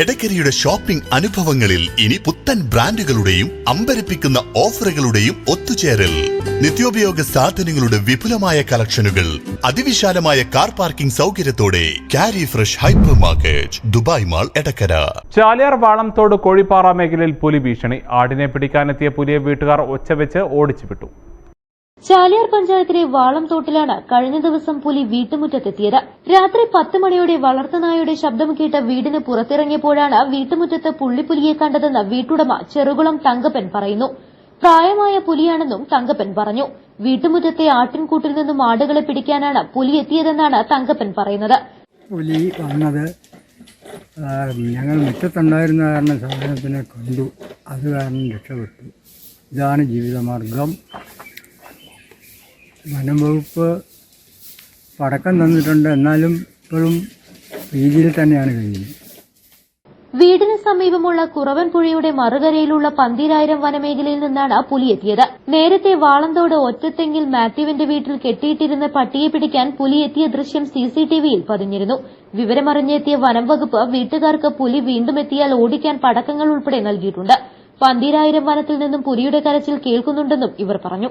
എടക്കരയുടെ shopping അനുഭവങ്ങളിൽ ഇനി പുത്തൻ ബ്രാൻഡുകളുടെയും അമ്പരപ്പിക്കുന്ന ഓഫറുകളുടെയും ഒത്തുചേരൽ. നിത്യോപയോഗ സാധനങ്ങളുടെ വിപുലമായ കളക്ഷനുകൾ അതിവിശാലമായ കാർ പാർക്കിംഗ് സൗകര്യത്തോടെ കാരി fresh hyper market Dubai mall Edakkara. Chaliyar Valamthode Kozhippara മേഖലയിൽ പുലി ഭീഷണി. ആടിനെ പിടിക്കാനെത്തിയ പുലിയെ വീട്ടുകാർ ഒച്ചവെച്ച് ഓടിച്ചു വിട്ടു ചാലിയാർ പഞ്ചായത്തിലെ വാളം തോട്ടിലാണ് കഴിഞ്ഞ ദിവസം പുലി വീട്ടുമുറ്റത്തെത്തിയത്. രാത്രി പത്ത് മണിയോടെ വളർത്തുനായയുടെ ശബ്ദം കേട്ട് വീടിന് പുറത്തിറങ്ങിയപ്പോഴാണ് വീട്ടുമുറ്റത്ത് പുള്ളിപ്പുലിയെ കണ്ടതെന്ന് വീട്ടുടമ ചെറുകുളം തങ്കപ്പൻ പറയുന്നു. പ്രായമായ പുലിയാണെന്നും തങ്കപ്പൻ പറഞ്ഞു. വീട്ടുമുറ്റത്തെ ആട്ടിൻകൂട്ടിൽ നിന്നും ആടുകളെ പിടിക്കാനാണ് പുലി എത്തിയതെന്നാണ് തങ്കപ്പൻ പറയുന്നത്. പുലി വന്നത് ഞങ്ങൾ മുറ്റത്തുണ്ടായിരുന്ന കാരണം സാധനത്തിനെ കണ്ടു. അത് കാരണം രക്ഷപ്പെട്ടു. ഇതാണ് ജീവിതമാർഗം. വനം വകുപ്പ് പടക്കം തന്നിട്ടുണ്ട്. എന്നാലും ഇപ്പോഴും രീതിയിൽ തന്നെയാണ് കഴിയുന്നത്. വീടിന് സമീപമുള്ള കുറവൻ പുഴയുടെ മറുകരയിലുള്ള പന്തിരായിരം വനമേഖലയിൽ നിന്നാണ് പുലി എത്തിയത്. നേരത്തെ വാളന്തോട് ഒറ്റത്തെങ്കിൽ മാത്യുവിന്റെ വീട്ടിൽ കെട്ടിയിട്ടിരുന്ന പട്ടിയെ പിടിക്കാൻ പുലി എത്തിയ ദൃശ്യം സിസിടിവിയിൽ പതിഞ്ഞിരുന്നു. വിവരമറിഞ്ഞെത്തിയ വനം വകുപ്പ് വീട്ടുകാർക്ക് പുലി വീണ്ടും എത്തിയാൽ ഓടിക്കാൻ പടക്കങ്ങൾ ഉൾപ്പെടെ നൽകിയിട്ടുണ്ട്. പന്തിരായിരം വനത്തിൽ നിന്നും പുലിയുടെ കരച്ചിൽ കേൾക്കുന്നുണ്ടെന്നും ഇവർ പറഞ്ഞു.